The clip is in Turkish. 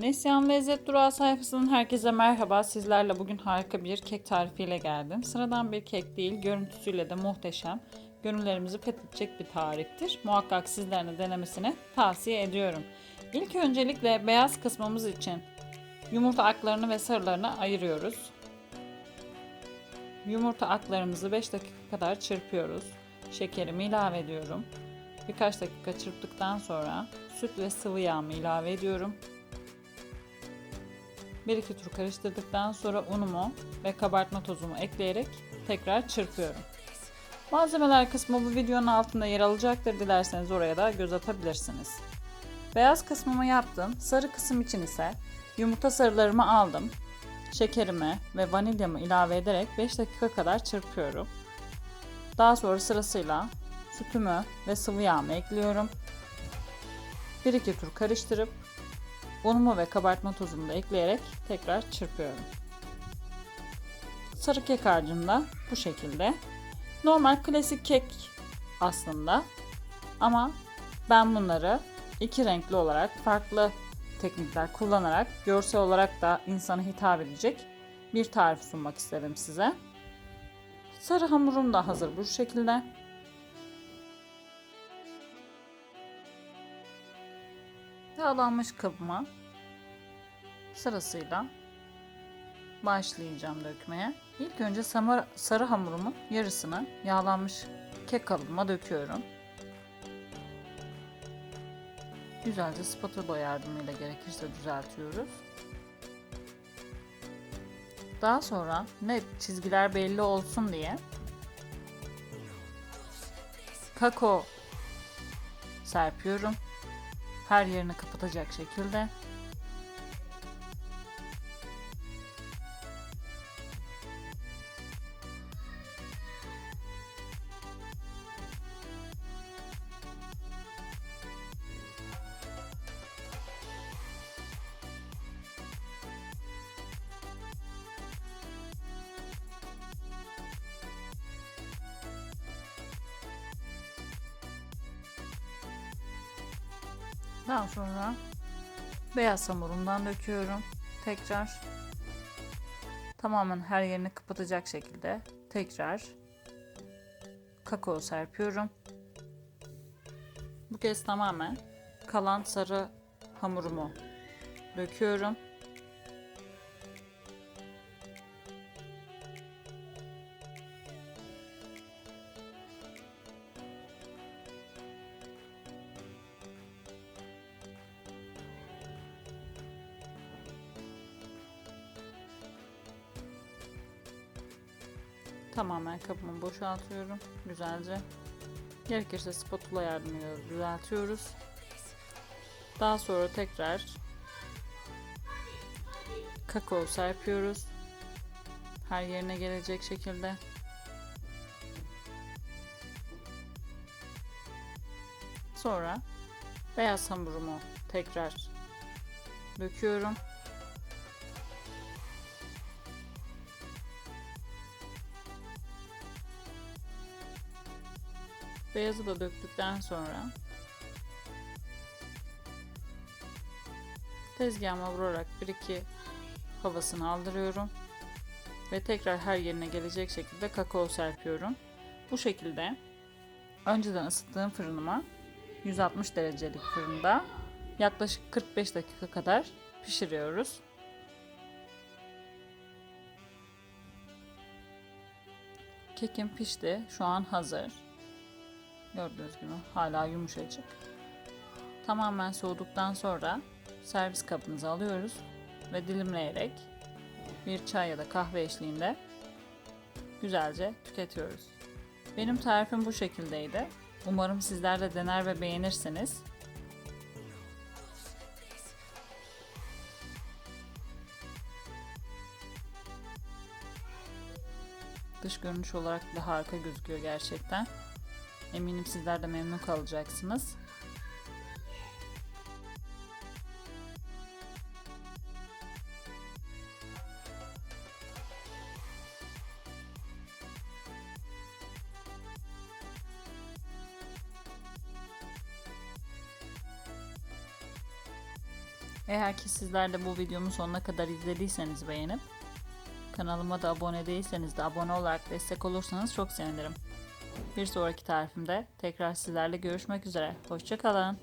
Neslihan Lezzet Durağı sayfasının herkese merhaba. Sizlerle bugün harika bir kek tarifiyle geldim. Sıradan bir kek değil, görüntüsüyle de muhteşem. Gönüllerimizi fethedecek bir tariftir. Muhakkak sizlerin de denemesini tavsiye ediyorum. İlk öncelikle beyaz kısmımız için yumurta aklarını ve sarılarını ayırıyoruz. Yumurta aklarımızı 5 dakika kadar çırpıyoruz. Şekerimi ilave ediyorum. Birkaç dakika çırptıktan sonra süt ve sıvı yağımı ilave ediyorum. 1-2 tur karıştırdıktan sonra unumu ve kabartma tozumu ekleyerek tekrar çırpıyorum. Malzemeler kısmı bu videonun altında yer alacaktır. Dilerseniz oraya da göz atabilirsiniz. Beyaz kısmımı yaptım. Sarı kısım için ise yumurta sarılarımı aldım. Şekerimi ve vanilyamı ilave ederek 5 dakika kadar çırpıyorum. Daha sonra sırasıyla sütümü ve sıvı yağımı ekliyorum. 1-2 tur karıştırıp unumu ve kabartma tozumu da ekleyerek tekrar çırpıyorum. Sarı kek harcında bu şekilde. Normal klasik kek aslında ama ben bunları iki renkli olarak farklı teknikler kullanarak görsel olarak da insana hitap edecek bir tarif sunmak istedim size. Sarı hamurum da hazır bu şekilde. Yağlanmış kabıma sırasıyla başlayacağım dökmeye. İlk önce sarı hamurumun yarısını yağlanmış kek kalıbıma döküyorum. Güzelce spatula yardımıyla gerekirse düzeltiyoruz. Daha sonra net çizgiler belli olsun diye kakao serpiyorum. Her yerini kapatacak şekilde. Daha sonra beyaz hamurumdan döküyorum. Tekrar tamamen her yerini kapatacak şekilde tekrar kakao serpiyorum. Bu kez tamamen kalan sarı hamurumu döküyorum. Tamamen kabımı boşaltıyorum güzelce. Gerekirse spatula yardımıyla düzeltiyoruz. Daha sonra tekrar kakao serpiyoruz. Her yerine gelecek şekilde. Sonra beyaz hamurumu tekrar döküyorum. Beyazı da döktükten sonra tezgahıma vurarak 1-2 havasını aldırıyorum ve tekrar her yerine gelecek şekilde kakao serpiyorum. Bu şekilde önceden ısıttığım fırınıma 160 derecelik fırında yaklaşık 45 dakika kadar pişiriyoruz. Kekim pişti. Şu an hazır. Gördüğünüz gibi hala yumuşacık. Tamamen soğuduktan sonra servis kabımıza alıyoruz ve dilimleyerek bir çay ya da kahve eşliğinde güzelce tüketiyoruz. Benim tarifim bu şekildeydi. Umarım sizler de dener ve beğenirsiniz. Dış görünüş olarak da harika gözüküyor gerçekten. Eminim sizler de memnun kalacaksınız. Eğer ki sizler de bu videomu sonuna kadar izlediyseniz beğenip kanalıma da abone değilseniz de abone olarak destek olursanız çok sevinirim. Bir sonraki tarifimde tekrar sizlerle görüşmek üzere. Hoşçakalın.